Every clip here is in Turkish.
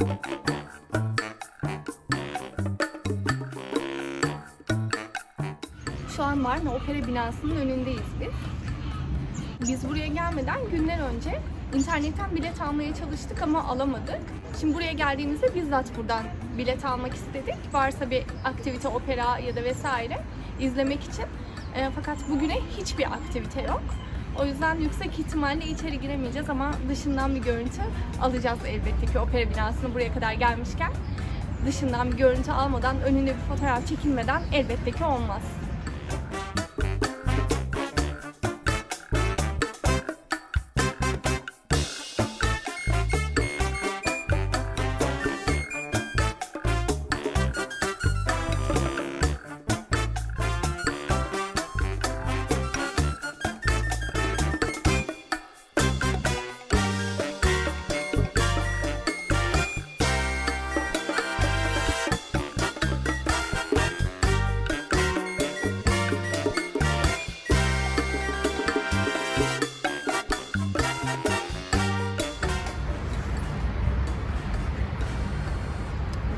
Şu an Varna Opera binasının önündeyiz biz. Biz buraya gelmeden günler önce internetten bilet almaya çalıştık ama alamadık. Şimdi buraya geldiğimizde bizzat buradan bilet almak istedik. Varsa bir aktivite, opera ya da vesaire izlemek için. E, fakat bugüne hiçbir aktivite yok. O yüzden yüksek ihtimalle içeri giremeyeceğiz ama dışından bir görüntü alacağız elbette ki opera binasını buraya kadar gelmişken. Dışından bir görüntü almadan, önünde bir fotoğraf çekilmeden elbette ki olmaz.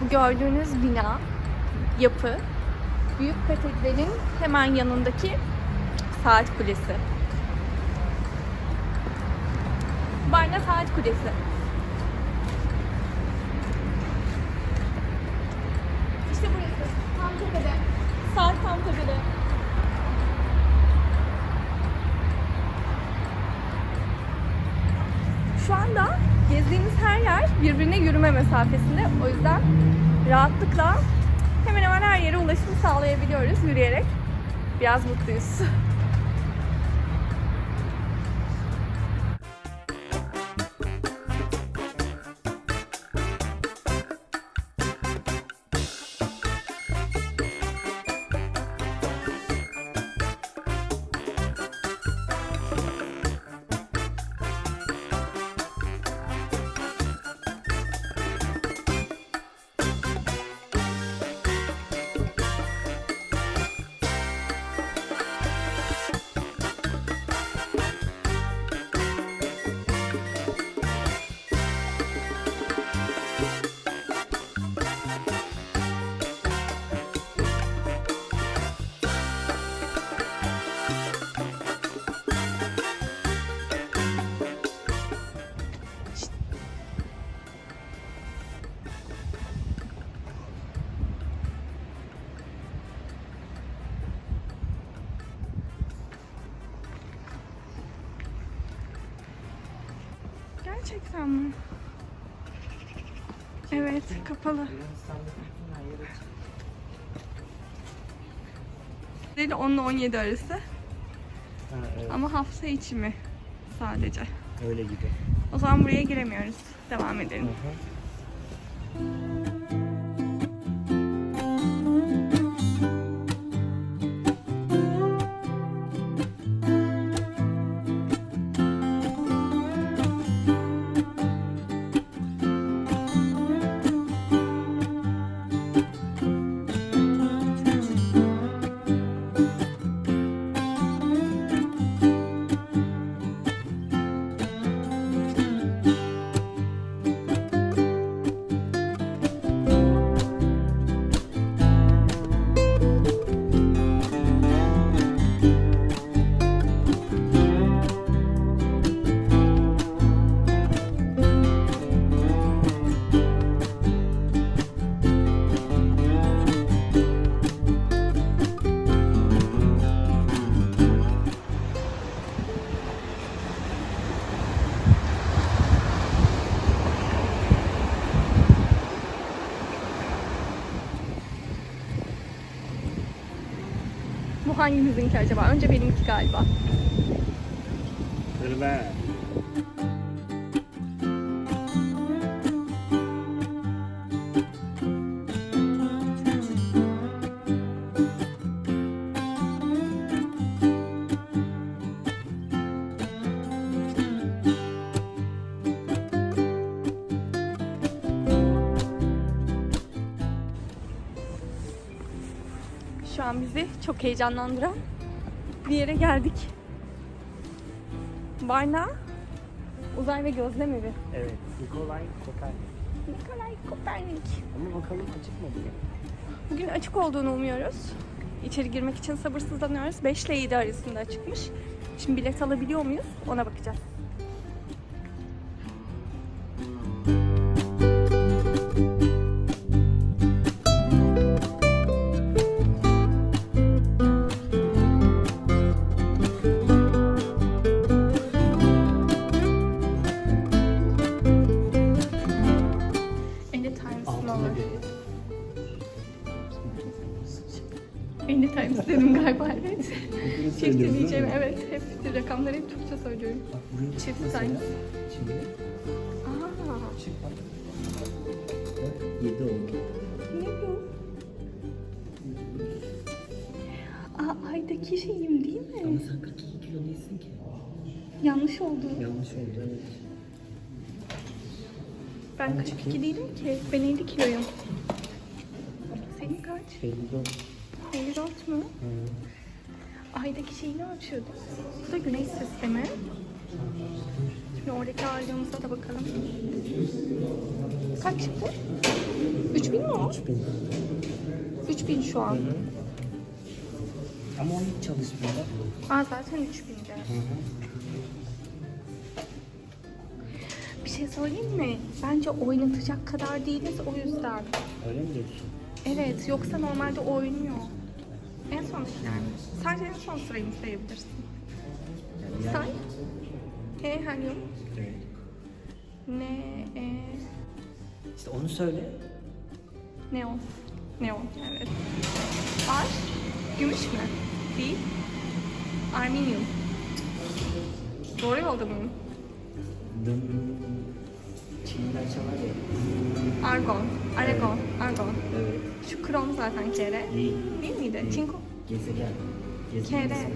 Bu gördüğünüz bina, yapı, Büyük Katedral'in hemen yanındaki saat kulesi. Barna Saat Kulesi. İşte burası. Tam tepede. Saat tam tepede. Şu anda gezdiğimiz her yer birbirine yürüme mesafesinde. O yüzden rahatlıkla hemen hemen her yere ulaşım sağlayabiliyoruz yürüyerek. Biraz mutluyuz. Evet, kapalı. Değil 10 ile 17 arası Ha, evet, ama hafta içi mi sadece? öyle gibi. O zaman buraya giremiyoruz. Devam edelim. Aha. Bu hangimizinki acaba? Önce benimki galiba. Hırver. Şu an bizi çok heyecanlandıran bir yere geldik. Varna Uzay ve Gözlem Evi. Evet. Nikolay Kopernik. Nikolay Kopernik. Ama bakalım açık mı bugün? Bugün açık olduğunu umuyoruz. İçeri girmek için sabırsızlanıyoruz. 5 ile 7 arasında açıkmış. Şimdi bilet alabiliyor muyuz? Ona bakacağız. Çift söylüyorsun, diyeceğim evet. Hep rakamları hep Türkçe söylüyorum. Bak buraya Çift times. Şimdi Aa, çık bak. Bak, Yedi oldu. ne bu? Aa, aydaki şeyim değil mi? Ama sen 42 kilo değilsin ki. Yanlış oldu. Yanlış oldu evet. Ben Ama 42 çekeyim. değilim ki. Ben 50 kiloyum. Senin kaç? 54. 54 mu? Hı. Aydaki şeyini ölçüyordu. Bu da güneş sistemi. Şimdi oradaki ağırlığımıza da bakalım. Kaç çıktı? 3000 mi o? 3000. 3000 şu an. Ama o hiç çalışmıyor. Aa zaten 3000'de. Hı hı. Bir şey söyleyeyim mi? Bence oynatacak kadar değiliz o yüzden. Öyle mi diyorsun? Evet yoksa normalde oynuyor. En son yani. Sadece en son sırayı mı sayabilirsin? Say. E. Evet. Ne e İşte onu söyle. neon. Neon evet. Ar gümüş mü? Değil. Arminium. Doğru yolda mıyım? Dım. Çinliler çalar ya. Argon. Aragon. Argon. Evet. Şu krom zaten kere. Değil. Değil miydi? Değil. Çinko. Gezegen. Gezegen. Kere. ismi.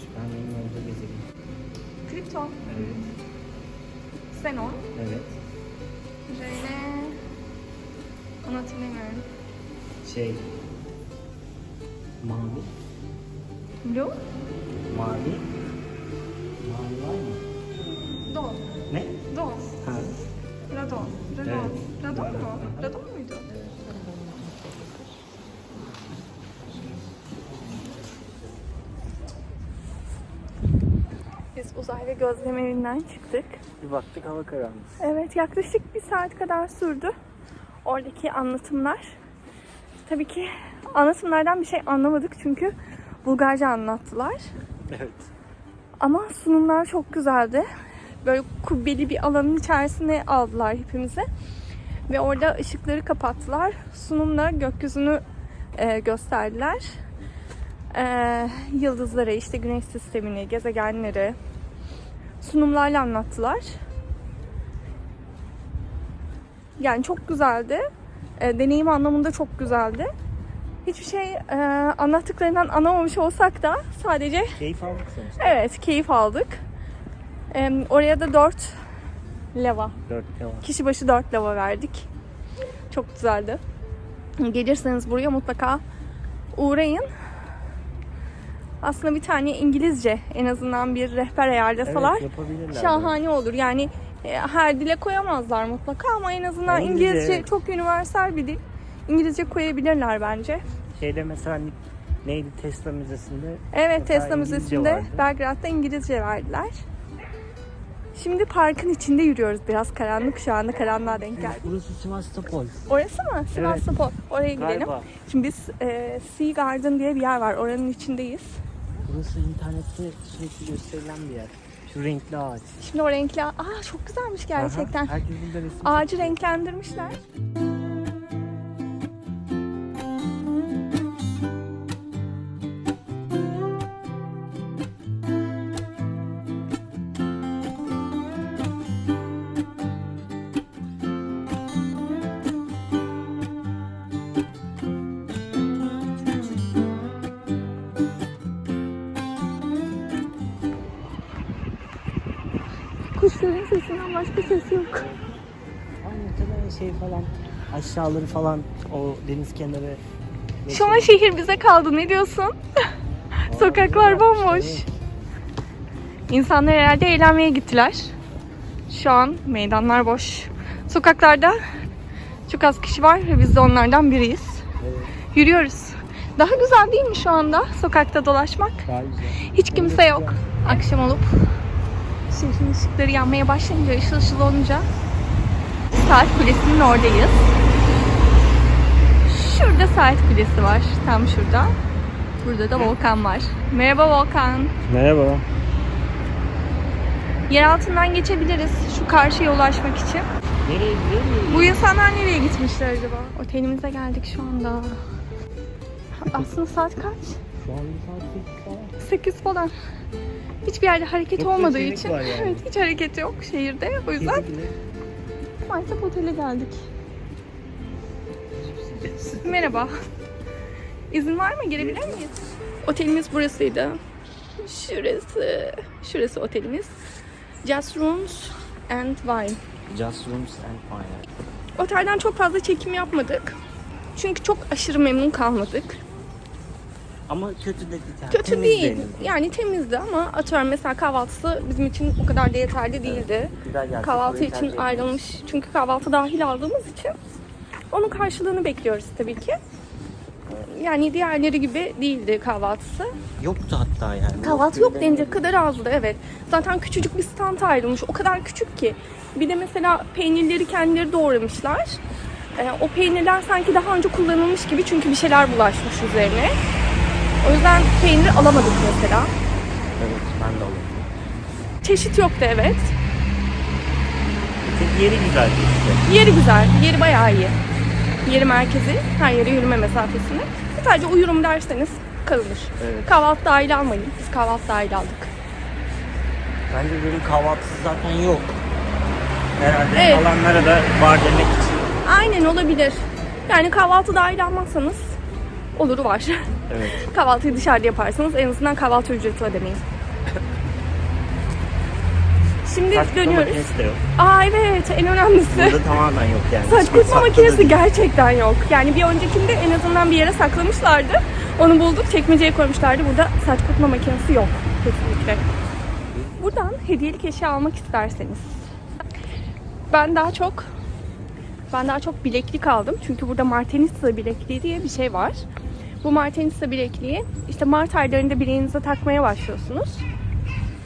Süpermen'in olduğu gezegen. Kripton. Evet. Xenon. Evet. Rene. Onu hatırlamıyorum. Şey. Mavi. Blue. Mavi. Mavi var mı? Don. Ne? Don. Ha. Radon. Radon. Evet. Radon mu? Radon muydu? Biz uzay ve gözlem evinden çıktık. Bir baktık hava karanlık. Evet yaklaşık bir saat kadar sürdü oradaki anlatımlar. Tabii ki anlatımlardan bir şey anlamadık çünkü Bulgarca anlattılar. Evet. Ama sunumlar çok güzeldi. Böyle kubbeli bir alanın içerisine aldılar hepimizi. Ve orada ışıkları kapattılar. Sunumla gökyüzünü e, gösterdiler. E, yıldızları, işte güneş sistemini, gezegenleri sunumlarla anlattılar. Yani çok güzeldi. E, deneyim anlamında çok güzeldi. Hiçbir şey e, anlattıklarından anlamamış olsak da sadece Keyif aldık sonuçta. Evet, keyif aldık. Ee, oraya da 4 leva. Dört devam. Kişi başı 4 leva verdik. Çok güzeldi. Gelirseniz buraya mutlaka uğrayın. Aslında bir tane İngilizce en azından bir rehber ayarlasalar Evet şahane olur. Yani e, her dile koyamazlar mutlaka ama en azından İngilizce, İngilizce çok universal bir dil. İngilizce koyabilirler bence. Şeyde mesela neydi Tesla Müzesi'nde Evet Tesla İngilizce Müzesi'nde vardı. Belgrad'da İngilizce verdiler. Şimdi parkın içinde yürüyoruz biraz karanlık şu anda karanlığa denk geldik. Burası Sivastopol. Orası mı? Sivastopol. Oraya gidelim. Galiba. Şimdi biz e, Sea Garden diye bir yer var. Oranın içindeyiz. Burası internette sürekli gösterilen bir yer. Şu renkli ağaç. Şimdi o renkli... Aa çok güzelmiş gerçekten. Aha, herkes burada resim Ağacı renklendirmişler. Kuşların sesinden başka ses yok. Muhtemelen şey falan aşağıları falan o deniz kenarı. Şu an şehir bize kaldı. Ne diyorsun? Sokaklar bomboş. İnsanlar herhalde eğlenmeye gittiler. Şu an meydanlar boş. Sokaklarda çok az kişi var ve biz de onlardan biriyiz. Yürüyoruz. Daha güzel değil mi şu anda sokakta dolaşmak? Daha güzel. Hiç kimse yok. Akşam olup şehrin ışıkları yanmaya başlayınca, ışıl ışıl olunca saat kulesinin oradayız. Şurada saat kulesi var. Tam şurada. Burada da volkan var. Merhaba volkan. Merhaba. Yer altından geçebiliriz şu karşıya ulaşmak için. Nereye gidiyoruz? Bu insanlar nereye gitmişler acaba? Otelimize geldik şu anda. Aslında saat kaç? Şu an saat 8 falan. 8 falan. Hiçbir yerde hareket Çok olmadığı için var yani. evet hiç hareket yok şehirde. O yüzden maalesef otele geldik. Merhaba. İzin var mı? Girebilir miyiz? Otelimiz burasıydı. Şurası. Şurası otelimiz. Just Rooms and Wine. Just Rooms and Fine. Otelden çok fazla çekim yapmadık. Çünkü çok aşırı memnun kalmadık. Ama kötü de değil. Kötü Temiz değil. Yani temizdi ama atıyorum mesela kahvaltısı bizim için o kadar da yeterli değildi. Güzel geldi. Kahvaltı Burayı için tercih ayrılmış. Çünkü kahvaltı dahil aldığımız için onun karşılığını bekliyoruz tabii ki. Yani diğerleri gibi değildi kahvaltısı. Yoktu hatta yani. Kahvaltı yok denecek kadar azdı evet. Zaten küçücük bir stand ayrılmış. O kadar küçük ki. Bir de mesela peynirleri kendileri doğramışlar. Ee, o peynirler sanki daha önce kullanılmış gibi çünkü bir şeyler bulaşmış üzerine. O yüzden peynir alamadık mesela. Evet ben de alayım. Çeşit yoktu evet. Tek yeri güzeldi işte. Yeri güzel, yeri bayağı iyi. Yeri merkezi, her yere yürüme mesafesini. Sadece uyurum derseniz kalınır. Evet. Kahvaltı dahil almayın. Biz kahvaltı dahil aldık. Bence benim kahvaltısı zaten yok. Herhalde Evet. kalanlara da var demek için. Aynen olabilir. Yani kahvaltı dahil almazsanız oluru var. Evet. Kahvaltıyı dışarıda yaparsanız en azından kahvaltı ücreti ödemeyin. Şimdi Saç dönüyoruz. makinesi de yok. Aa evet en önemlisi. Burada tamamen yok yani. Saç Hiçbir kurutma saklı makinesi değil. gerçekten yok. Yani bir öncekinde en azından bir yere saklamışlardı. Onu bulduk, çekmeceye koymuşlardı. Burada saç kurutma makinesi yok kesinlikle. Buradan hediyelik eşya almak isterseniz. Ben daha çok ben daha çok bileklik aldım. Çünkü burada Martenissa bilekliği diye bir şey var. Bu Martenissa bilekliği işte Mart aylarında bileğinize takmaya başlıyorsunuz.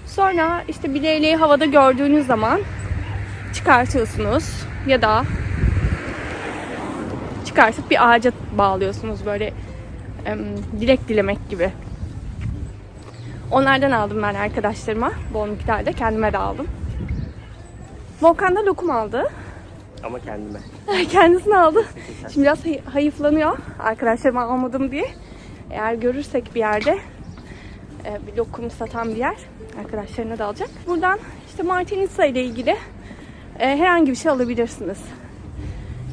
Sonra işte bileği havada gördüğünüz zaman çıkartıyorsunuz ya da çıkartıp bir ağaca bağlıyorsunuz böyle dilek dilemek gibi. Onlardan aldım ben arkadaşlarıma bol miktarda kendime de aldım. Volkan lokum aldı. Ama kendime. Kendisini aldı. Şimdi biraz hay- hayıflanıyor arkadaşlarıma almadım diye. Eğer görürsek bir yerde e, bir lokum satan bir yer arkadaşlarına da alacak. Buradan işte Martinitsa ile ilgili e, herhangi bir şey alabilirsiniz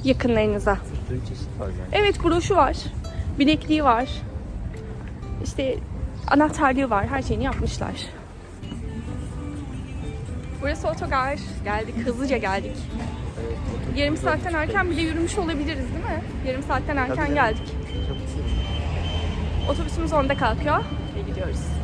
yakınlarınıza. Sürü çeşit var zaten. Evet broşu var. Bilekliği var. İşte anahtarlığı var. Her şeyini yapmışlar. Burası otogar. Geldik. Hızlıca geldik. Evet, Yarım saatten erken bile yürümüş olabiliriz değil mi? Yarım saatten erken geldik. Otobüsümüz onda kalkıyor ve gidiyoruz.